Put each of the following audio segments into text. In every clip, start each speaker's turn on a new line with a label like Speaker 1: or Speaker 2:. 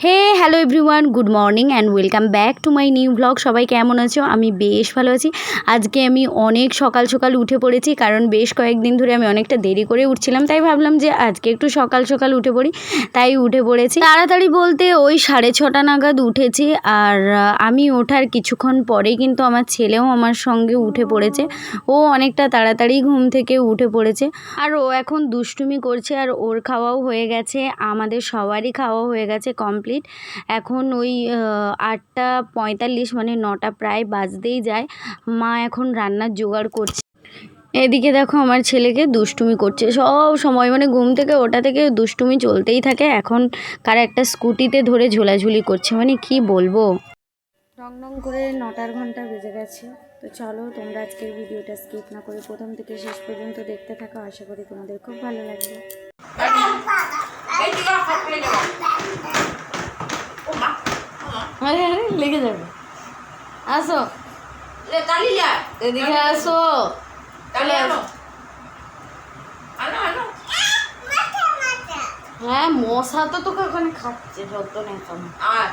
Speaker 1: Hey hello everyone good morning and welcome back to my new blog সবাই কেমন আছো? আমি বেশ ভালো আছি। আজকে আমি অনেক সকাল সকাল উঠে পড়েছি, কারণ বেশ কয়েকদিন ধরে আমি অনেকটা দেরি করে উঠছিলাম, তাই ভাবলাম যে আজকে একটু সকাল সকাল উঠে পড়ি, তাই উঠে পড়েছি। তাড়াতাড়ি বলতে ওই সাড়ে ছটা নাগাদ উঠেছি, আর আমি ওঠার কিছুক্ষণ পরেই কিন্তু আমার ছেলেও আমার সঙ্গে উঠে পড়েছে। ও অনেকটা তাড়াতাড়ি ঘুম থেকে উঠে পড়েছে। আর ও এখন দুষ্টুমি করছে, আর ওর খাওয়াও হয়ে গেছে, আমাদের সবারই খাওয়া হয়ে গেছে কমপ্লিট এখন ওই আটটা পঁয়তাল্লিশ মানে নটা প্রায় বাজতেই যায়। মা এখন রান্নার জোগাড় করছে। এদিকে দেখো আমার ছেলেকে দুষ্টুমি করছে। সব সময় মানে ঘুম থেকে ওটা থেকে দুষ্টুমি চলতেই থাকে। এখন কার একটা স্কুটিতে ধরে ঝোলাঝুলি করছে। মানে কি বলব? রং রং করে নটার ঘণ্টা বেজে গেছে। তো চলো তোমরা আজকের ভিডিওটা স্কিপ না করে প্রথম থেকে শেষ পর্যন্ত দেখতে থাকো। আশা করি তোমাদের খুব ভালো লাগবে। আরে আরে লেগে যাবে। আসো। এদিকে আসো। চলে আসো হ্যাঁ মশা তো তোকে ওখানে খাচ্ছে যত চলে। আয়।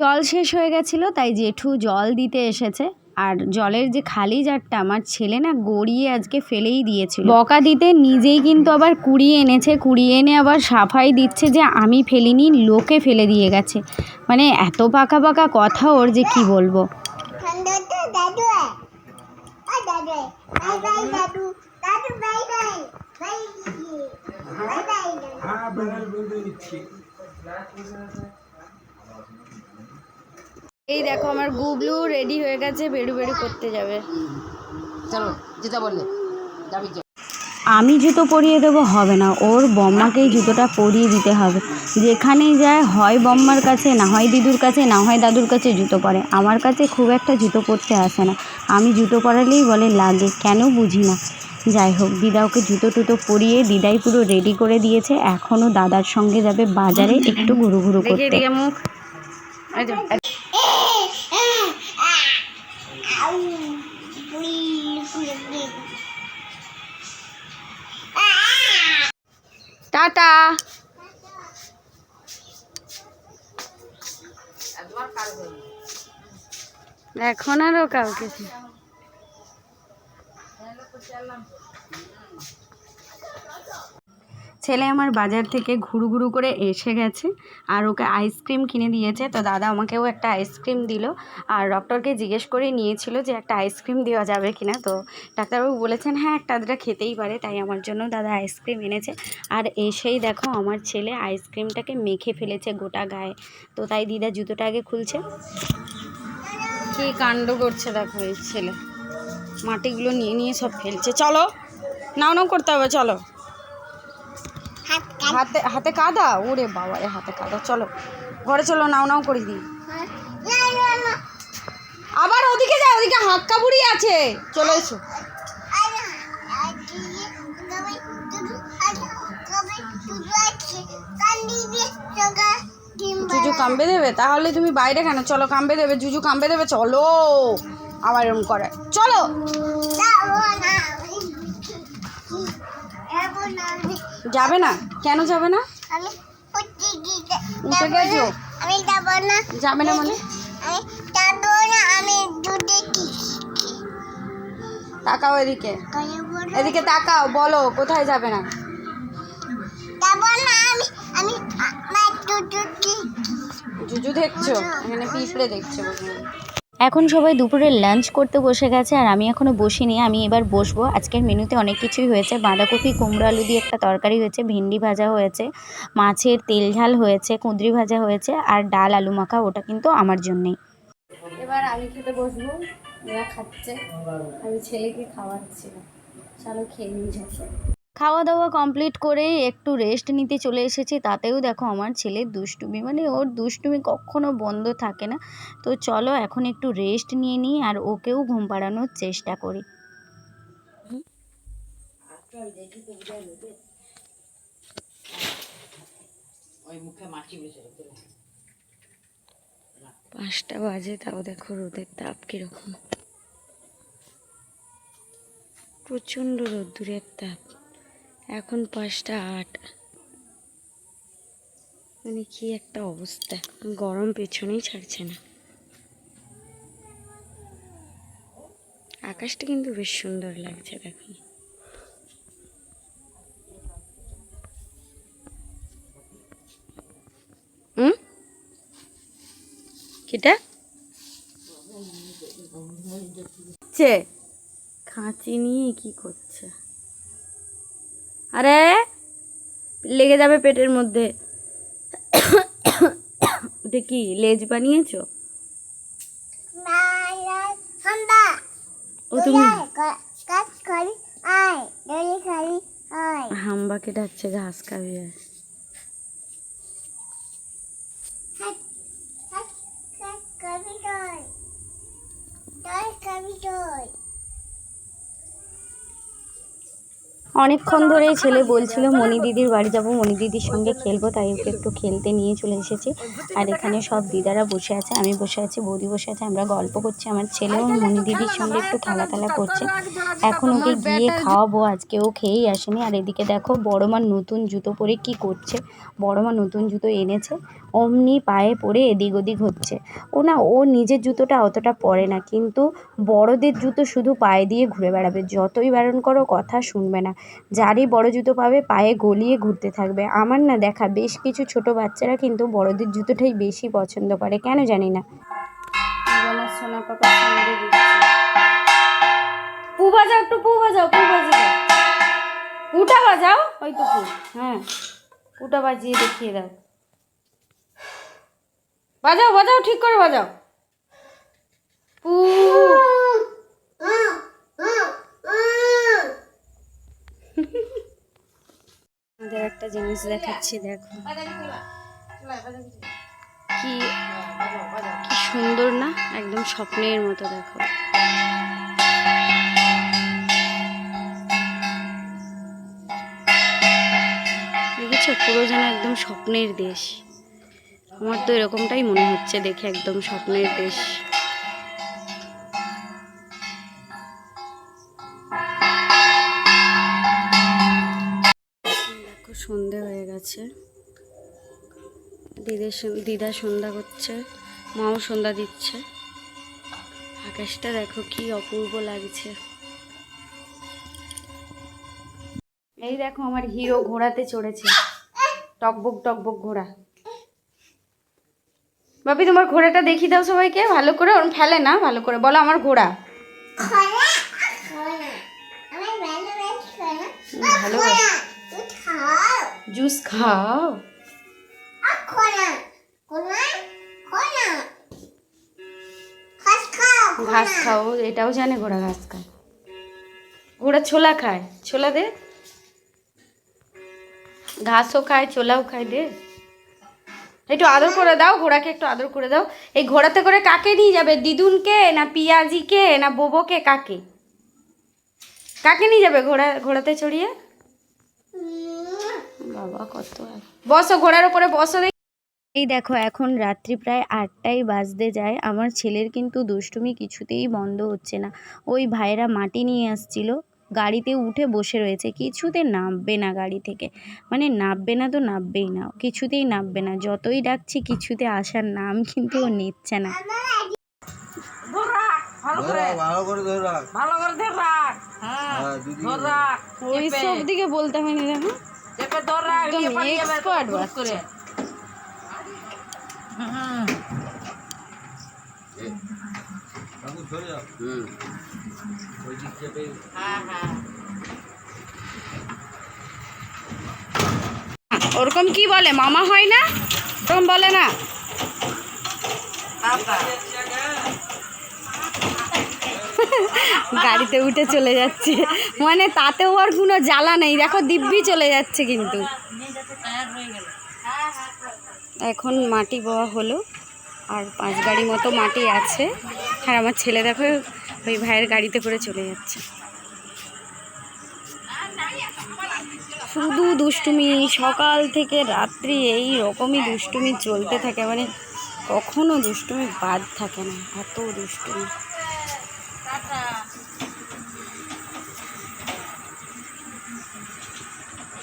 Speaker 1: জল শেষ হয়ে গেছিল, তাই জেঠু জল দিতে এসেছে। আর জলের যে খালি জারটা, আমার ছেলে না গড়িয়ে আজকে ফেলেই দিয়েছিল। বকা দিতে নিজেই কিন্তু আবার কুড়িয়ে এনেছে, কুড়িয়ে এনে আবার সাফাই দিচ্ছে যে আমি ফেলিনি, লোকে ফেলে দিয়ে গেছে। মানে এত পাকা পাকা কথা ওর যে কি বলব। এই দেখো আমার গুবলু রেডি হয়ে গেছে বেরু বেরু করতে যাবে।
Speaker 2: চলো যেটা বললে যাবি
Speaker 1: আমি জুতো পরিয়ে দেবো হবে না। ওর বম্মাকেই জুতোটা পরিয়ে দিতে হবে। যেখানেই যায় হয় বম্মার কাছে না হয় দিদুর কাছে না হয় দাদুর কাছে জুতো পরে। আমার কাছে খুব একটা জুতো পরতে আসে না। আমি জুতো পরালেই বলে লাগে। কেন বুঝি না। যাই হোক দিদা ওকে জুতো টুতো পরিয়ে দিদাই পুরো রেডি করে দিয়েছে। এখনও দাদার সঙ্গে যাবে বাজারে একটু ঘুরু ঘুরু করতে। টাটা। এখন আরও কাউকে ছেলে আমার বাজার থেকে ঘুরু ঘুরু করে এসে গেছে আর ওকে আইসক্রিম কিনে দিয়েছে। তো দাদা আমাকেও একটা আইসক্রিম দিল আর ডক্টরকে জিজ্ঞেস করে নিয়েছিল যে একটা আইসক্রিম দেওয়া যাবে কিনা। তো ডাক্তারবাবু বলেছেন হ্যাঁ একটা আধটা খেতেই পারে, তাই আমার জন্য দাদা আইসক্রিম এনেছে। আর এসেই দেখো আমার ছেলে আইসক্রিমটাকে মেখে ফেলেছে গোটা গায়ে। তো তাই দিদা জুতোটা আগে খুলছে। কি কাণ্ড করছে দেখো এই ছেলে। মাটিগুলো নিয়ে নিয়ে সব ফেলছে চলো নাও নাও করতে হবে চলো হাতে হাতে কাদা ওরে বাবা রে হাতে কাদা চলো ঘরে চলো নাও নাও করে দিই আবার ওদিকে যা ওদিকে হাক্কা বুড়ি আছে চলে এসো জুজু কামবে দেবে তাহলে তুমি বাইরে কেন চলো কামবে দেবে জুজু কামবে দেবে চলো আবার এরকম করে। চলো। যাবে না? কেন যাবে না?
Speaker 3: উঠে
Speaker 1: গেছো?
Speaker 3: আমি যাব না
Speaker 1: যাবে না মানে?
Speaker 3: আমি না আমি
Speaker 1: তাকাও এদিকে। এদিকে তাকাও বলো কোথায় যাবে না?
Speaker 3: যাব না আমি আমি আমার
Speaker 1: জুজু দেখছ? এখানে পিঁপড়ে দেখছ। এখন সবাই দুপুরে লাঞ্চ করতে বসে গেছে আর আমি এখনও বসিনি, আমি এবার বসবো। আজকের মেনুতে অনেক কিছুই হয়েছে। বাঁধাকপি, কুমড়ো আলু দিয়ে একটা তরকারি হয়েছে, ভেন্ডি ভাজা হয়েছে, মাছের তেল ঝাল হয়েছে, কুঁদরি ভাজা হয়েছে আর ডাল আলু মাখা, ওটা কিন্তু আমার জন্যেই। এবার আমি খেতে বসবো এরা খাচ্ছে। আমি ছেলেকে খাওয়াচ্ছি চলো খেয়ে নিই খাওয়া দাওয়া কমপ্লিট করে একটু রেস্ট নিতে চলে এসেছি। তাতেও দেখো আমার ছেলের দুষ্টুমি মানে ওর দুষ্টুমি কখনো বন্ধ থাকে না। তো চলো এখন একটু রেস্ট নিয়ে নিই আর ওকেও ঘুম পাড়ানোর চেষ্টা করি। পাঁচটা বাজে, তাও দেখো রোদের তাপ কীরকম। প্রচণ্ড রোদ্দুরের তাপ। এখন পাঁচটা আট। মানে কি একটা অবস্থা? গরম পেছনেই ছাড়ছে না। আকাশটা কিন্তু বেশ সুন্দর লাগছে দেখুন খাঁচি নিয়ে কি করছে? আরে লেগে যাবে পেটের মধ্যে ওটা কি লেজ বানিয়েছ হাম্বাকে ডাকছে ঘাস খাবি।
Speaker 3: হাত হাত হাত কবি দই দই কবি দই
Speaker 1: অনেকক্ষণ ধরেই ছেলে বলছিল, মণি দিদির বাড়ি যাব, মণি দিদির সঙ্গে খেলব, তাই ওকে একটু খেলতে নিয়ে চলে এসেছি। আর এখানে সব দিদারা বসে আছে, আমি বসে আছি, বৌদি বসে আছে, আমরা গল্প করছি। আমার ছেলেও মণি দিদির সঙ্গে একটু খেলা খেলা করছে। এখন ওকে গিয়ে খাওয়াবো, আজকে ও খেয়েই আসেনি। আর এদিকে দেখো, বড় মা নতুন জুতো পরে কি করছে? বড় মা নতুন জুতো এনেছে। অমনি পায়ে পরে এদিক ওদিক হচ্ছে। ও না, ও নিজের জুতোটা অতটা পরে না, কিন্তু বড়দের জুতো শুধু পায়ে দিয়ে ঘুরে বেড়াবে। যতই বারণ করো, কথা শুনবে না। যারই বড় জুতো পাবে, পায়ে গলিয়ে ঘুরতে থাকবে। আমার না দেখা, বেশ কিছু ছোট বাচ্চারা কিন্তু বড়দের জুতোটাই বেশি পছন্দ করে, কেন জানি না? পু বাজাও একটু, পু পু বাজাও। হ্যাঁ। বাজিয়ে দেখিয়ে দাও। বাজাও বাজাও, ঠিক করে বাজাও। পু। আমাদের একটা জিনিস দেখাচ্ছি, দেখো। কি কি সুন্দর না? একদম স্বপ্নের মতো, দেখো। দেখেছ? পুরো যেন একদম স্বপ্নের দেশ। আমার তো এরকমটাই মনে হচ্ছে দেখে একদম স্বপ্নের দেশ। সন্ধে হয়ে গেছে। দিদের দিদা সন্ধ্যা করছে, মাও সন্ধ্যা দিচ্ছে। আকাশটা দেখো কি অপূর্ব লাগছে। এই দেখো, আমার হিরো ঘোড়াতে চড়েছে। টকবক টকবক ঘোড়া। বাপি তোমার ঘোড়াটা দেখিয়ে দাও সবাইকে। ভালো করে ওরম ফেলে না ভালো করে। বলো আমার ঘোড়া।
Speaker 3: ভালো
Speaker 1: জুস খাও?
Speaker 3: ঘাস খাও
Speaker 1: এটাও জানে ঘোড়া ঘাস খায়। ঘোড়া ছোলা খায়। ছোলা দে। ঘাসও খায় ছোলাও খায় দে। একটু আদর করে দাও, ঘোড়াকে একটু আদর করে দাও। এই ঘোড়াতে করে কাকে নিয়ে যাবে? দিদুনকে না পিয়াজিকে না বোবোকে? কাকে? কাকে নিয়ে যাবে ঘোড়া, ঘোড়াতে চড়িয়ে? বাবা, কত বসো, ঘোড়ার উপরে বসো এই দেখো, এখন রাত্রি প্রায় আটটাই বাজতে যায়। আমার ছেলের কিন্তু দুষ্টুমি কিছুতেই বন্ধ হচ্ছে না। ওই ভাইরা মাটি নিয়ে আসছিল। গাড়িতে উঠে বসে রয়েছে। কিছুতে নামবে না গাড়ি থেকে। মানে নামবে না তো নামবেই না। কিছুতেই নামবে না। যতই ডাকছি কিছুতে আসার নাম কিন্তু ও নিচ্ছে না।
Speaker 2: ভালো করে।
Speaker 4: ভালো রাখ।
Speaker 2: ভালো করে ধর রাখ। হ্যাঁ
Speaker 4: হ্যাঁ,
Speaker 2: ধর রাখ।
Speaker 1: ওই সব দিকে বলতে দেখো।
Speaker 2: চেপে ধর রাখ
Speaker 1: একদম expert
Speaker 2: ফুট
Speaker 1: বাচ্চা।
Speaker 2: করে। হুম
Speaker 4: কাকু ধরে রাখ। ওই দিক চেপে
Speaker 2: হ্যাঁ হ্যাঁ।
Speaker 1: ওরকম কি বলে? মামা হয় না? ওরকম বলে না? গাড়িতে উঠে চলে যাচ্ছে। মানে তাতেও আর কোনো জ্বালা নেই। দেখো দিব্যি চলে যাচ্ছে কিন্তু। এখন মাটি বওয়া হলো। আর পাঁচ গাড়ি মতো মাটি আছে। আর আমার ছেলে দেখো, ওই ভাইয়ের গাড়িতে করে চলে যাচ্ছে। শুধু দুষ্টুমি, সকাল থেকে রাত্রি এই রকমই দুষ্টুমি চলতে থাকে। মানে কখনো দুষ্টুমি বাদ থাকে না, এত দুষ্টুমি।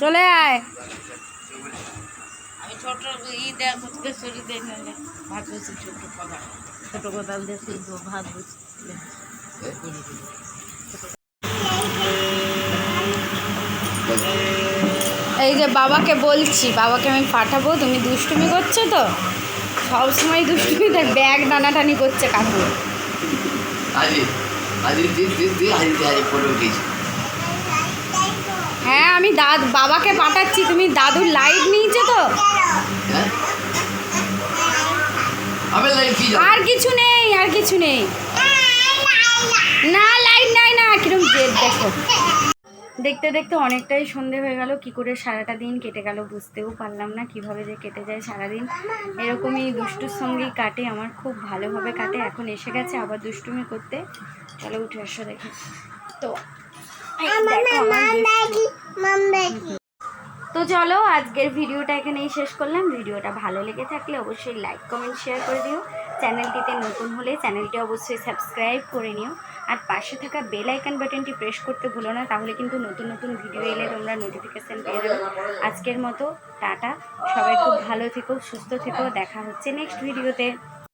Speaker 1: চলে আয়।
Speaker 2: ছোট ই দেয় ফুচকে সরি দেয় না ভাত বসি ছোট কথা ছোট কোদাল দিয়ে সিদ্ধ ভাত বসি
Speaker 1: এই যে বাবাকে বলছি বাবাকে আমি পাঠাবো তুমি দুষ্টুমি করছ তো সবসময় দুষ্টুমি দেখ ব্যাগ টানাটানি করছে কাকু
Speaker 5: আজি আজি দিন দিন দিন আজি আজি ফটো উঠিস
Speaker 1: হ্যাঁ আমি দাদ বাবাকে পাঠাচ্ছি। তুমি দাদুর লাইট নিয়েছো তো?
Speaker 5: হ্যাঁ?
Speaker 1: আর কিছু নেই আর কিছু নেই। না লাইট নাই না কিরম জেদ দেখো। দেখতে দেখতে অনেকটাই সন্ধে হয়ে গেল। কি করে সারাটা দিন কেটে গেল বুঝতেও পারলাম না কীভাবে যে কেটে যায় সারাদিন। এরকমই দুষ্টুর সঙ্গেই কাটে আমার খুব ভালোভাবে কাটে। এখন এসে গেছে আবার দুষ্টুমি করতে। চলো উঠে আসো দেখে। তো তো চলো আজকের ভিডিওটা এখানেই শেষ করলাম। ভিডিওটা ভালো লেগে থাকলে অবশ্যই লাইক কমেন্ট শেয়ার করে দিও। চ্যানেলটিতে নতুন হলে চ্যানেলটি অবশ্যই সাবস্ক্রাইব করে নিও। আর পাশে থাকা বেল আইকন বাটনটি প্রেস করতে ভুলো না তাহলে কিন্তু নতুন নতুন ভিডিও এলে তোমরা নোটিফিকেশান পেয়ে যাবে। আজকের মতো টাটা। সবাই খুব ভালো থেকো সুস্থ থেকো। দেখা হচ্ছে নেক্সট ভিডিওতে